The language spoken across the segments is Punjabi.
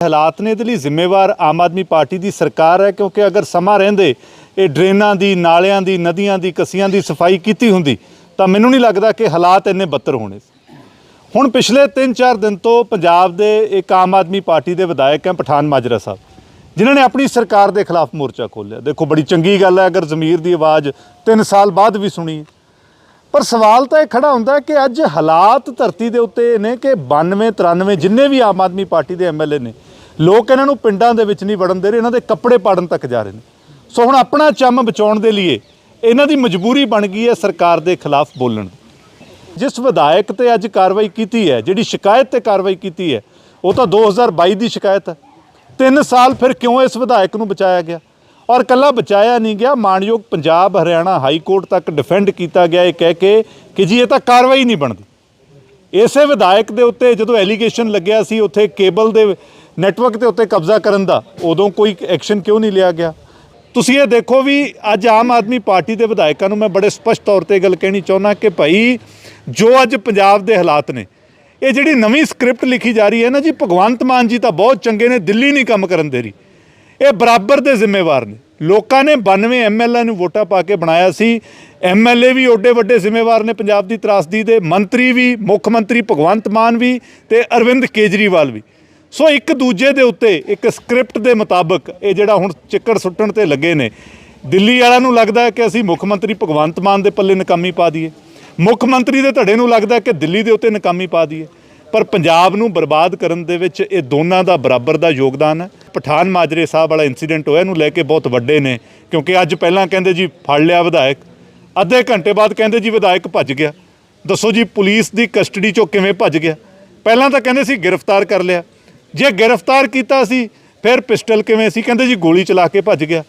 ਹਾਲਾਤ ਨੇ ਇਹਦੇ ਲਈ ਜ਼ਿੰਮੇਵਾਰ ਆਮ ਆਦਮੀ ਪਾਰਟੀ ਦੀ ਸਰਕਾਰ ਹੈ, ਕਿਉਂਕਿ ਅਗਰ ਸਮਾਂ ਰਹਿੰਦੇ, ਇਹ ਡਰੇਨਾਂ ਦੀ, ਨਾਲਿਆਂ ਦੀ, ਨਦੀਆਂ ਦੀ, ਕਸੀਆਂ ਦੀ ਸਫ਼ਾਈ ਕੀਤੀ ਹੁੰਦੀ, ਤਾਂ ਮੈਨੂੰ ਨਹੀਂ ਲੱਗਦਾ ਕਿ ਹਾਲਾਤ ਇੰਨੇ ਬੱਤਰ ਹੋਣੇ ਹੁਣ ਪਿਛਲੇ 3-4 ਦਿਨ ਤੋਂ ਪੰਜਾਬ ਦੇ ਇੱਕ ਆਮ ਆਦਮੀ ਪਾਰਟੀ ਦੇ ਵਿਧਾਇਕ ਹੈ ਪਠਾਨ ਮਾਜਰਾ ਸਾਹਿਬ, ਜਿਨ੍ਹਾਂ ਨੇ ਆਪਣੀ ਸਰਕਾਰ ਦੇ ਖਿਲਾਫ ਮੋਰਚਾ ਖੋਲ੍ਹਿਆ। ਦੇਖੋ, ਬੜੀ ਚੰਗੀ ਗੱਲ ਹੈ, ਅਗਰ ਜ਼ਮੀਰ ਦੀ ਆਵਾਜ਼ 3 ਸਾਲ ਬਾਅਦ ਵੀ ਸੁਣੀ ਪਰ ਸਵਾਲ ਤਾਂ ਇਹ ਖੜਾ ਹੁੰਦਾ ਕਿ ਅੱਜ ਹਾਲਾਤ ਧਰਤੀ ਦੇ ਉੱਤੇ ਨੇ ਕਿ 92 93 ਜਿੰਨੇ ਵੀ ਆਮ ਆਦਮੀ ਪਾਰਟੀ ਦੇ ਐਮਐਲਏ ਨੇ ਲੋਕ ਇਹਨਾਂ ਨੂੰ ਪਿੰਡਾਂ ਦੇ ਵਿੱਚ ਨਹੀਂ ਵੜਨ ਦੇ ਰਹੇ, ਇਹਨਾਂ ਦੇ ਕੱਪੜੇ ਪਾੜਨ ਤੱਕ ਜਾ ਰਹੇ ਨੇ। ਸੋ ਹੁਣ ਆਪਣਾ ਚੰਮ ਬਚਾਉਣ ਦੇ ਲਈ ਇਹਨਾਂ ਦੀ ਮਜਬੂਰੀ ਬਣ ਗਈ ਹੈ ਸਰਕਾਰ ਦੇ ਖਿਲਾਫ ਬੋਲਣ ਜਿਸ ਵਿਧਾਇਕ ਤੇ ਅੱਜ ਕਾਰਵਾਈ ਕੀਤੀ ਹੈ, ਜਿਹੜੀ ਸ਼ਿਕਾਇਤ ਤੇ ਕਾਰਵਾਈ ਕੀਤੀ ਹੈ, ਉਹ ਤਾਂ 2022 ਦੀ ਸ਼ਿਕਾਇਤ ਹੈ। 3 ਸਾਲ ਫਿਰ ਕਿਉਂ ਇਸ ਵਿਧਾਇਕ ਨੂੰ ਬਚਾਇਆ ਗਿਆ? ਔਰ ਕੱਲਾ ਬਚਾਇਆ ਨਹੀਂ ਗਿਆ ਮਾਨਯੋਗ ਪੰਜਾਬ ਹਰਿਆਣਾ ਹਾਈ ਕੋਰਟ ਤੱਕ ਡਿਫੈਂਡ ਕੀਤਾ ਗਿਆ, ਇਹ ਕਹਿ ਕੇ ਕਿ ਜੀ ਇਹ ਤਾਂ ਕਾਰਵਾਈ ਨਹੀਂ ਬਣਦੀ। ਇਸੇ ਵਿਧਾਇਕ ਦੇ ਉੱਤੇ ਜਦੋਂ ਐਲੀਗੇਸ਼ਨ ਲੱਗਿਆ ਸੀ, ਉੱਥੇ ਕੇਬਲ ਦੇ ਨੈਟਵਰਕ ਦੇ ਉੱਤੇ ਕਬਜ਼ਾ ਕਰਨ ਦਾ, ਉਦੋਂ ਕੋਈ ਐਕਸ਼ਨ ਕਿਉਂ ਨਹੀਂ ਲਿਆ ਗਿਆ? ਤੁਸੀਂ ਇਹ ਦੇਖੋ ਵੀ ਅੱਜ ਆਮ ਆਦਮੀ ਪਾਰਟੀ ਦੇ ਵਿਧਾਇਕਾਂ ਨੂੰ ਮੈਂ ਬੜੇ ਸਪਸ਼ਟ ਤੌਰ ਤੇ ਗੱਲ ਕਹਿਣੀ ਚਾਹੁੰਦਾ ਕਿ ਭਾਈ, ਜੋ ਅੱਜ ਪੰਜਾਬ ਦੇ ਹਾਲਾਤ ਨੇ, ਇਹ ਜਿਹੜੀ ਨਵੀਂ ਸਕ੍ਰਿਪਟ ਲਿਖੀ ਜਾ ਰਹੀ ਹੈ ਨਾ ਜੀ, ਭਗਵੰਤ ਮਾਨ ਜੀ ਤਾਂ ਬਹੁਤ ਚੰਗੇ ਨੇ, ਦਿੱਲੀ ਨਹੀਂ ਕੰਮ ਕਰਨ ਦੇ ਰਹੀ। ਇਹ ਬਰਾਬਰ ਦੇ ਜ਼ਿੰਮੇਵਾਰ ਨੇ। ਲੋਕਾਂ ਨੇ 92 ਐਮਐਲਏ ਨੂੰ ਵੋਟਾਂ ਪਾ ਕੇ ਬਣਾਇਆ ਸੀ। ਐਮਐਲਏ ਵੀ ਓਡੇ ਵੱਡੇ ਜ਼ਿੰਮੇਵਾਰ ਨੇ ਪੰਜਾਬ ਦੀ ਤਰਾਸਦੀ ਦੇ, ਮੰਤਰੀ ਵੀ, ਮੁੱਖ ਮੰਤਰੀ ਭਗਵੰਤ ਮਾਨ ਵੀ ਤੇ ਅਰਵਿੰਦ ਕੇਜਰੀਵਾਲ ਵੀ। ਸੋ ਇੱਕ ਦੂਜੇ ਦੇ ਉੱਤੇ, ਇੱਕ ਸਕ੍ਰਿਪਟ ਦੇ ਮੁਤਾਬਕ ਇਹ ਜਿਹੜਾ ਹੁਣ ਚਿੱਕੜ ਸੁੱਟਣ ਤੇ ਲੱਗੇ ਨੇ, ਦਿੱਲੀ ਵਾਲਿਆਂ ਨੂੰ ਲੱਗਦਾ ਹੈ ਕਿ ਅਸੀਂ ਮੁੱਖ ਮੰਤਰੀ ਭਗਵੰਤ ਮਾਨ ਦੇ ਪੱਲੇ ਨਕਾਮੀ ਪਾ ਦਈਏ। ਮੁੱਖ ਮੰਤਰੀ ਦੇ ਧੜੇ ਨੂੰ ਲੱਗਦਾ ਕਿ ਦਿੱਲੀ ਦੇ ਉੱਤੇ ਨਕਾਮੀ ਪਾ ਦਈਏ। ਪਰ ਪੰਜਾਬ ਨੂੰ ਬਰਬਾਦ ਕਰਨ ਦੇ ਵਿੱਚ ਇਹ ਦੋਨਾਂ ਦਾ ਬਰਾਬਰ ਦਾ ਯੋਗਦਾਨ ਹੈ। ਪਠਾਨ ਮਾਜਰੇ ਸਾਹਿਬ ਵਾਲਾ ਇਨਸੀਡੈਂਟ ਹੋਇਆ, ਇਹਨੂੰ ਲੈ ਕੇ ਬਹੁਤ ਵੱਡੇ ਨੇ, ਕਿਉਂਕਿ ਅੱਜ ਪਹਿਲਾਂ ਕਹਿੰਦੇ ਜੀ ਫੜ ਲਿਆ ਵਿਧਾਇਕ, ਅੱਧੇ ਘੰਟੇ ਬਾਅਦ ਕਹਿੰਦੇ ਜੀ ਵਿਧਾਇਕ ਭੱਜ ਗਿਆ। ਦੱਸੋ ਜੀ ਪੁਲਿਸ ਦੀ ਕਸਟਡੀ ਚੋਂ ਕਿਵੇਂ ਭੱਜ ਗਿਆ? ਪਹਿਲਾਂ ਤਾਂ ਕਹਿੰਦੇ ਸੀ ਗ੍ਰਿਫਤਾਰ ਕਰ ਲਿਆ। ਜੇ ਗ੍ਰਿਫਤਾਰ ਕੀਤਾ ਸੀ, ਫਿਰ ਪਿਸਟਲ ਕਿਵੇਂ ਸੀ? ਕਹਿੰਦੇ ਜੀ ਗੋਲੀ ਚਲਾ ਕੇ ਭੱਜ ਗਿਆ।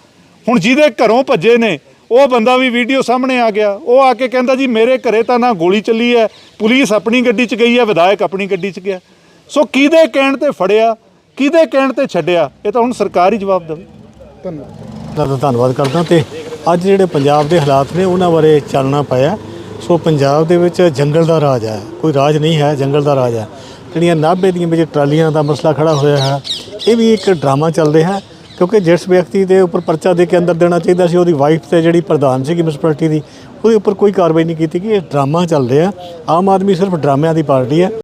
ਹੁਣ ਜਿਹਦੇ ਘਰੋਂ ਭੱਜੇ ਨੇ, ਉਹ ਬੰਦਾ ਵੀ ਵੀਡੀਓ ਸਾਹਮਣੇ ਆ ਗਿਆ। ਉਹ ਆ ਕੇ ਕਹਿੰਦਾ ਜੀ, ਮੇਰੇ ਘਰੇ ਤਾਂ ਨਾ ਗੋਲੀ ਚੱਲੀ ਹੈ। ਪੁਲਿਸ ਆਪਣੀ ਗੱਡੀ 'ਚ ਗਈ ਹੈ, ਵਿਧਾਇਕ ਆਪਣੀ ਗੱਡੀ 'ਚ ਗਿਆ। ਸੋ ਕਿਹਦੇ ਕਹਿਣ ਤੇ ਫੜਿਆ, ਕਿਹਦੇ ਕਹਿਣ ਤੇ ਛੱਡਿਆ? ਇਹ ਤਾਂ ਹੁਣ ਸਰਕਾਰ ਹੀ ਜਵਾਬ ਦੇਵੇ। ਦਾ ਧੰਨਵਾਦ ਕਰਦਾ ਤੇ ਅੱਜ ਜਿਹੜੇ ਪੰਜਾਬ ਦੇ ਹਾਲਾਤ ਨੇ, ਉਹਨਾਂ ਬਾਰੇ ਚਾਨਣਾ ਪਾਇਆ। ਸੋ ਪੰਜਾਬ ਦੇ ਵਿੱਚ ਜੰਗਲ ਦਾ ਰਾਜ ਹੈ। ਕੋਈ ਰਾਜ ਨਹੀਂ ਹੈ, ਜੰਗਲ ਦਾ ਰਾਜ ਹੈ। ਜਿਹੜੀਆਂ ਨਾਭੇ ਦੀਆਂ ਵਿੱਚ ਟਰਾਲੀਆਂ ਦਾ ਮਸਲਾ ਖੜਾ ਹੋਇਆ ਹੈ, ਇਹ ਵੀ ਇੱਕ ਡਰਾਮਾ ਚੱਲ ਰਿਹਾ ਹੈ, ਕਿਉਂਕਿ ਜਿਸ ਵਿਅਕਤੀ ਦੇ ਉੱਪਰ ਪਰਚਾ ਦੇ ਕੇ ਅੰਦਰ ਦੇਣਾ ਚਾਹੀਦਾ ਸੀ, ਉਹਦੀ ਵਾਈਫ ਤੇ ਜਿਹੜੀ ਪ੍ਰਧਾਨ ਸੀਗੀ ਮਿਊਨਿਸਪੈਲਿਟੀ ਦੀ, ਉਹਦੇ ਉੱਪਰ ਕੋਈ ਕਾਰਵਾਈ ਨਹੀਂ ਕੀਤੀ ਕਿ ਇਹ ਡਰਾਮਾ ਚੱਲ ਰਿਹਾ ਆਮ ਆਦਮੀ ਸਿਰਫ ਡਰਾਮਿਆਂ ਦੀ ਪਾਰਟੀ ਹੈ।